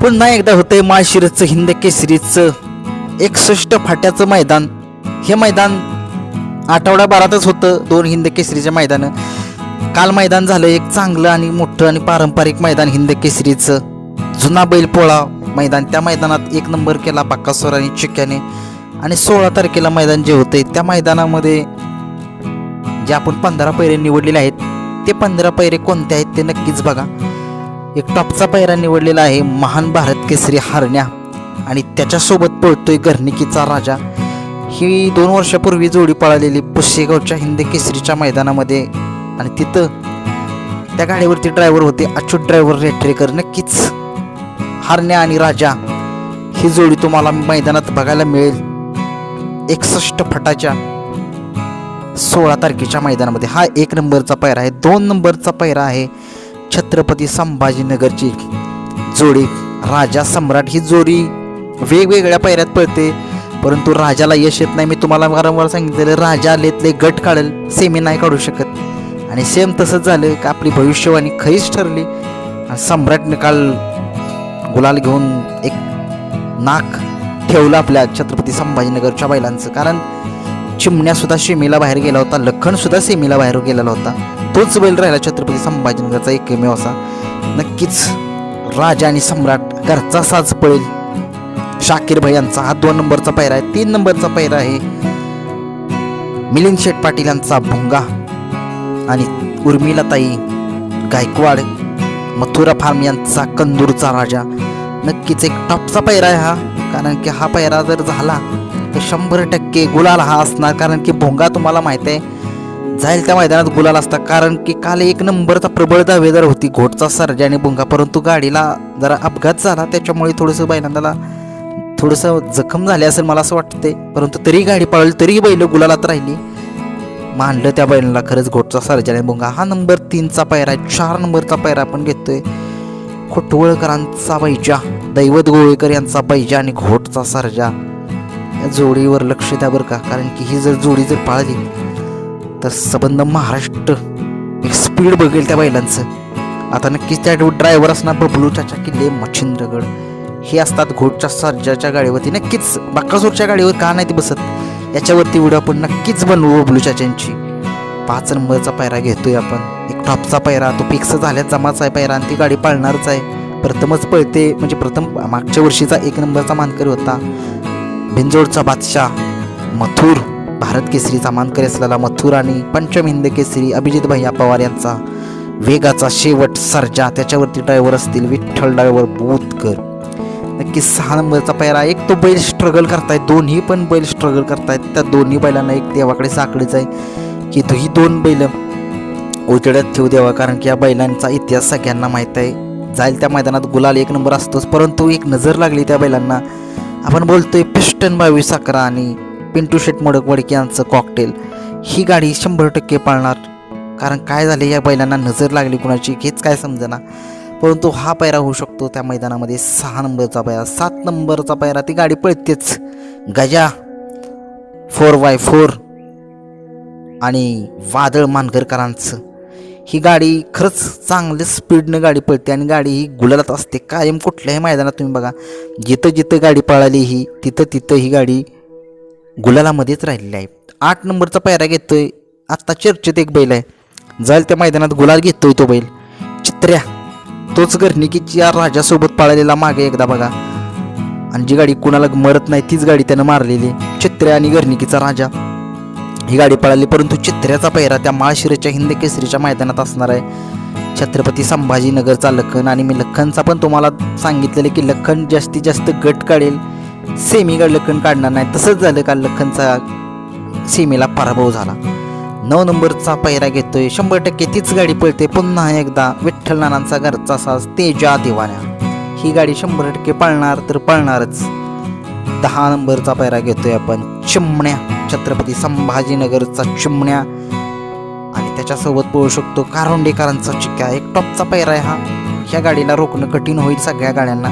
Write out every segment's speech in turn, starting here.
पुन्हा एकदा होतंय माळशिरसचं हिंद केसरीचं एकसष्ट फाट्याचं मैदान. हे मैदान आठवड्याभरातच होतं दोन हिंद केसरीचे मैदान. काल मैदान झालं एक चांगलं आणि मोठं आणि पारंपरिक मैदान हिंद केसरीचं जुना बैलपोळा मैदान. त्या मैदानात एक नंबर केला बाकासोर आणि चिक्याने. आणि सोळा तारखेला मैदान जे होते त्या मैदानामध्ये जे आपण पंधरा पैरे निवडलेले आहेत ते पंधरा पैरे कोणते आहेत ते नक्कीच बघा. एक टॉपचा पैरा निवडलेला आहे महान भारत केसरी हारण्या. आणि त्याच्यासोबत पळतोय गर्निकीचा राजा. ही दोन वर्षापूर्वी जोडी पळालेली पुसेगावच्या हिंद केसरीच्या मैदानामध्ये. आणि तिथं त्या गाडीवरती ड्रायव्हर होते अच्युत ड्रायव्हर रेटरेकर. नक्कीच हारण्या आणि राजा ही जोडी तुम्हाला मैदानात बघायला मिळेल. एकसष्ट फटाच्या सोळा तारखेच्या मैदानामध्ये. हा एक नंबरचा पैरा आहे. दोन नंबरचा पैरा आहे छत्रपती संभाजीनगरची जोडी राजा सम्राट ही जोडी वेगवेगळ्या पैऱ्यात पळते. परंतु राजाला यश येत नाही. मी तुम्हाला वारंवार सांगितलेलं राजा आलेतले गट काढेल सेमी नाही काढू शकत. आणि सेम तसंच झालं का आपली भविष्यवाणी खरीच ठरली. आणि सम्राटने काल गुलाल घेऊन एक नाक ठेवलं आपल्या छत्रपती संभाजीनगरच्या बैलांचं. कारण चिमण्यासुद्धा सेमीला बाहेर गेला होता लखनसुद्धा सेमीला बाहेर गेलेला होता. तोच बैल राहिला छत्रपती संभाजीनगरचा एकमेव असा. नक्कीच राजा आणि सम्राट घरचा साज पळेल. शाकीर भाई यांचा हा दोन नंबरचा पैरा आहे. तीन नंबरचा पैरा आहे मिलिंद शेठ पाटील यांचा भुंगा आणि उर्मिलाताई गायकवाड मथुरा फार्म यांचा कंदूरचा राजा. नक्कीच एक टॉपचा पैरा आहे हा कारण की हा पैरा जर झाला तर शंभर टक्के गुलाल हा असणार कारण की भोंगा तुम्हाला माहीत आहे जाईल त्या मैदानात गुलाल असता. कारण की काल एक नंबरचा प्रबळ दावेदार होती. घोटचा सर्जा आणि भोंगा परंतु गाडीला जरा अपघात झाला. त्याच्यामुळे थोडंसं बैलांना थोडंसं जखम झाले असेल मला असं वाटते परंतु तरी गाडी पळली तरीही बैल गुलालात राहिली. मानलं त्या बैलाला खरंच घोटचा सर्जा आणि हा नंबर तीनचा पायरा आहे. चार नंबरचा पायरा आपण घेतोय. खोटवळकरांचा बैजा. दैवत गोळेकर यांचा बैजा आणि घोटचा सर्जा. या जोडीवर लक्ष द्या बरं का. कारण की ही जर जोडी जर पाळली तर सबंध महाराष्ट्र. एक स्पीड बघेल त्या बैलांचं. आता नक्कीच त्या ड्रायव्हर असणार बबलू चाचा किल्ले मच्छिंद्रगड. हे असतात घोटच्या सर्जाच्या गाडीवरती. नक्कीच बाकासूरच्या गाडीवर का नाही ती बसत? याच्यावरती व्हिडिओ आपण नक्कीच बनवू बबलू चाच्यांची पाच नंबरचा पायरा घेतोय आपण. एक टॉपचा पायरा. तो फिक्स झाल्या जमाचा आहे पायरा आणि ती गाडी पाळणारच आहे. प्रथमच पळते म्हणजे प्रथम मागच्या वर्षीचा एक नंबरचा मानकरी होता. भिंजोडचा बादशाह मथुर. भारत केसरीचा मानकरी असलेला मथुर आणि पंचम हिंद केसरी अभिजित भैया पवार यांचा वेगाचा शेवट सर्जा. त्याच्यावरती ड्रायव्हर असतील विठ्ठल ड्रायव्हर बोधकर. नक्की सहा नंबरचा पायरा एक तो बैल स्ट्रगल करतायत दोन्ही पण बैल स्ट्रगल करतायत. त्या दोन्ही बैलांना एक देवाकडे साकडीच आहे की तो ही दोन बैल उजेड्यात ठेवू द्यावा कारण की या बैलांचा इतिहास सगळ्यांना माहीत आहे. जाईल त्या मैदानात गुलाल एक नंबर असतोच. परंतु एक नजर लागली त्या बैलांना. आपण बोलतोय पिस्टन बावीस अकरा आणि पिंटू शेट मोडक वडके यांचं कॉकटेल ही गाडी शंभर टक्के पाळणार. कारण काय झाले या बैलांना नजर लागली कुणाची हेच काय समजेना. परंतु हा पैरा होऊ शकतो त्या मैदानामध्ये सहा नंबरचा पैरा सात नंबरचा पैरा ती गाडी पळतेच. गजा फोर बाय फोर आणि वादळ मानगरकरांचं ही गाडी खरंच चांगल्या स्पीडनं गाडी पळते आणि गाडी ही गुलालात असते. कायम कुठल्याही मैदानात तुम्ही बघा जिथं जिथं गाडी पळाली ही तिथं तिथं ही गाडी गुलालामध्येच राहिलेले आहे. आठ नंबरचा पायरा घेतोय. आत्ता चर्चेत एक बैल आहे. जाईल त्या मैदानात गुलाल घेतोय तो बैल. चित्र्या. तोच घरणिकीच्या राजासोबत पाळलेला मागे एकदा बघा. आणि जी गाडी कुणाला मरत नाही तीच गाडी त्यानं मारलेली चित्र्या आणि घरणिकीचा राजा. ही गाडी पळाली परंतु चित्र्याचा पैरा त्या माळशिरेच्या हिंद केसरीच्या मैदानात असणार आहे. छत्रपती संभाजीनगरचा लखन आणि मी लखनचा पण तुम्हाला सांगितलेलं की लखन जास्तीत जास्त गट काढेल. सेमी लखन काढणार नाही. तसंच झालं का लखनचा सेमीला पराभव झाला. नऊ नंबरचा पैरा घेतोय. शंभर टक्के तीच गाडी पळते. पुन्हा एकदा विठ्ठल नानांचा घरचा साज तेजा दिवाण्या. ही गाडी शंभर टक्के पळणार तर पळणारच. दहा नंबरचा पैरा घेतोय आपण. चिमण्या. छत्रपती संभाजीनगरचा चिमण्या. आणि त्याच्यासोबत पळू शकतो. कारोंडेकरांचा चिक्या. एक टॉपचा पैरा आहे हा. ह्या गाडीला रोखणं कठीण होईल सगळ्या गाड्यांना.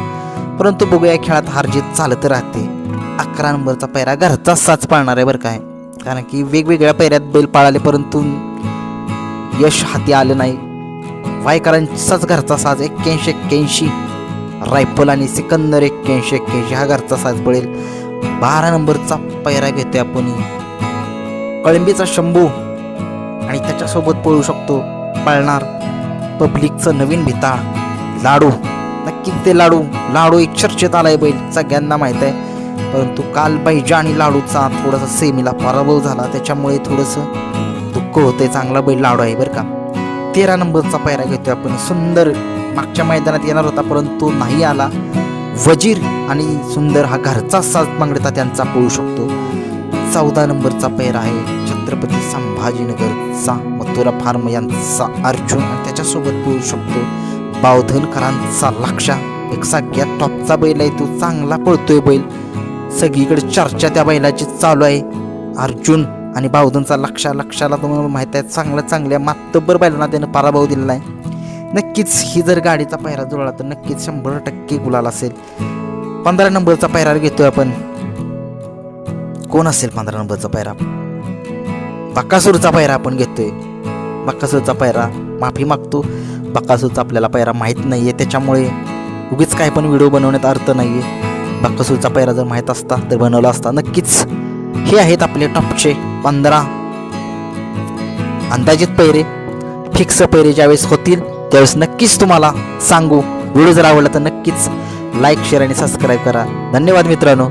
परंतु बघूया या खेळात हार जीत चालत राहते. अकरा नंबरचा पैरा घरचा साच पाळणार आहे बरं काय. कारण की वेगवेगळ्या पैऱ्यात बैल पाळाले परंतु यश हाती आलं नाही. वायकरांचाच घरचा साज एक्क्याऐंशी एक्क्याऐंशी. रायफल आणि सिकंदर एक्क्याऐंशी एक्क्याऐंशी. हा घरचा साज पडेल. बारा नंबरचा पैरा घेतोय आपण. कळंबीचा शंभू. आणि त्याच्यासोबत पळू शकतो पळणार. पब्लिकचं नवीन भिताळ. लाडू. नक्कीच ते लाडू? लाडू एक चर्चेत आलाय बैल सगळ्यांना माहीत आहे. परंतु काल बैजा आणि लाडूचा थोडासा सेमीला पराभव झाला त्याच्यामुळे थोडंसं दुःख होतंय चांगला बैल लाडू आहे बरं का. तेरा नंबरचा पायरा घेतोय आपण. सुंदर मागच्या मैदानात येणार होता परंतु नाही आला. वजीर आणि सुंदर हा घरचा साथ मांगडता त्यांचा पळू शकतो. चौदा नंबरचा पैरा आहे छत्रपती संभाजीनगरचा मथुरा फार्म यांचा अर्जुन आणि त्याच्यासोबत पळू शकतो. बावधनकरांचा लक्षा एक सगळ्यात टॉपचा बैल आहे तो चांगला पळतोय बैल. सगळीकडे चर्चा त्या बैलाची चालू आहे. अर्जुन आणि बावधनचा लक्षा लक्षाला तुम्हाला माहीत आहे चांगल्या चांगल्या मातब्बर बैलांना त्यानं पराभव दिलेला आहे. नक्कीच ही जर गाडीचा पायरा जुळला तर नक्कीच शंभर टक्के गुलाल असेल. पंधरा नंबरचा पायरा घेतोय आपण. कोण असेल पंधरा नंबरचा पायरा बक्कासूरचा पायरा आपण घेतोय. बक्कासूरचा पायरा माफी मागतो. बक्कासूरचा आपल्याला पायरा माहीत नाही आहे त्याच्यामुळे उगीच काय पण व्हिडिओ बनवण्यात अर्थ नाही आहे बकासूरचा पायरा जर माहीत असता तर बनवला असता नक्कीच हे आहेत आपले टॉपचे पंधरा अंदाजित पैरे. फिक्स पैरे ज्यावेळेस होतील त्यावेळेस नक्कीच तुम्हाला सांगू. व्हिडिओ जर आवडला तर नक्कीच लाईक शेअर आणि सबस्क्राईब करा. धन्यवाद मित्रांनो.